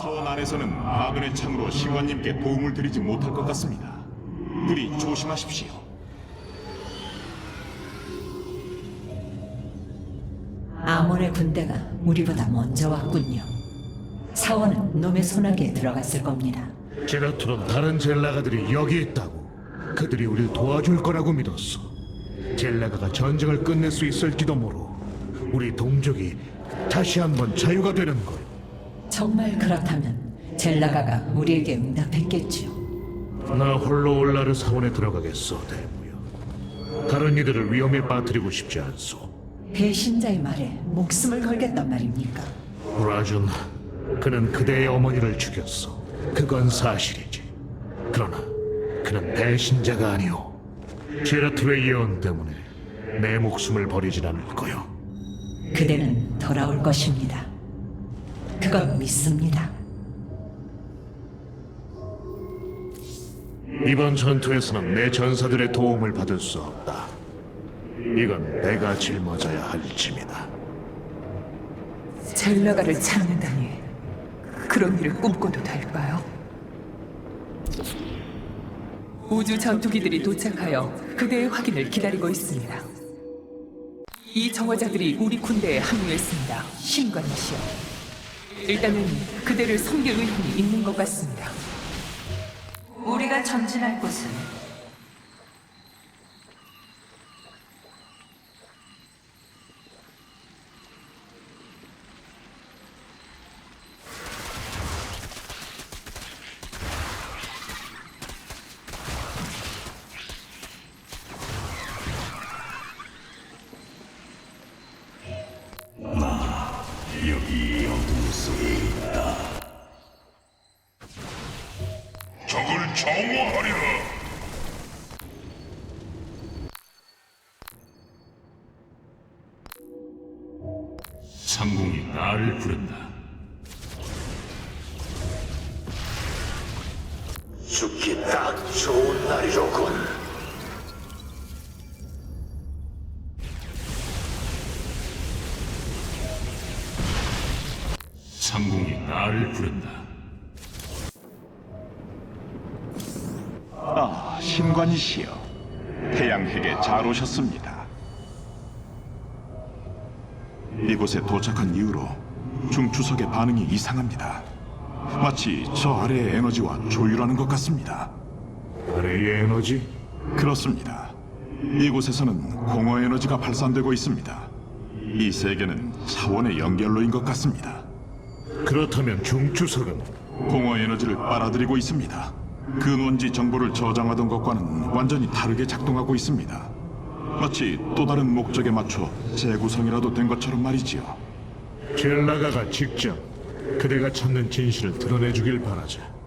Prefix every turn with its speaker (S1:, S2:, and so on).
S1: 사원 안에서는 아근의 창으로 신관님께 도움을 드리지 못할 것 같습니다. 부디 조심하십시오.
S2: 아몬의 군대가 우리보다 먼저 왔군요. 사원은 놈의 손아귀에 들어갔을 겁니다.
S3: 제라투는 다른 젤라가들이 여기 있다고 그들이 우리를 도와줄 거라고 믿었어 젤라가가 전쟁을 끝낼 수 있을지도 모르 우리 동족이 다시 한번 자유가 되는 걸
S2: 정말 그렇다면 젤라가가 우리에게 응답했겠지요.
S3: 나 홀로 올라르 사원에 들어가겠어 대무여 다른 이들을 위험에 빠뜨리고 싶지 않소
S2: 배신자의 말에 목숨을 걸겠단 말입니까?
S3: 브라준 그는 그대의 어머니를 죽였어 그건 사실이지 그러나 그는 배신자가 아니오 제라투의 예언 때문에 내 목숨을 버리진 않을 거요
S2: 그대는 돌아올 것입니다. 그건 믿습니다.
S3: 이번 전투에서는 내 전사들의 도움을 받을 수 없다. 이건 내가 짊어져야 할 짐이다.
S4: 젤라가를 찾는다니 그런 일을 꿈꿔도 될까요? 우주 전투기들이 도착하여 그대의 확인을 기다리고 있습니다. 이 정화자들이 우리 군대에 합류했습니다. 신관이시여. 일단은 그대를 섬길 의향이 있는 것 같습니다.
S2: 우리가 전진할 곳은
S5: 적을 정화하리라.
S1: 상공이 나를 부른다.
S6: 죽기 딱 좋은 날이로군.
S1: 상공이 나를 부른다. 아, 신관이시여. 태양핵에 잘 오셨습니다. 이곳에 도착한 이후로 중추석의 반응이 이상합니다. 마치 저 아래의 에너지와 조율하는 것 같습니다.
S3: 아래의 에너지?
S1: 그렇습니다. 이곳에서는 공허 에너지가 발산되고 있습니다. 이 세계는 차원의 연결로인 것 같습니다.
S3: 그렇다면 중추석은
S1: 공허 에너지를 빨아들이고 있습니다. 근원지 정보를 저장하던 것과는 완전히 다르게 작동하고 있습니다. 마치 또 다른 목적에 맞춰 재구성이라도 된 것처럼 말이지요.
S3: 젤라가가 직접 그대가 찾는 진실을 드러내주길 바라자.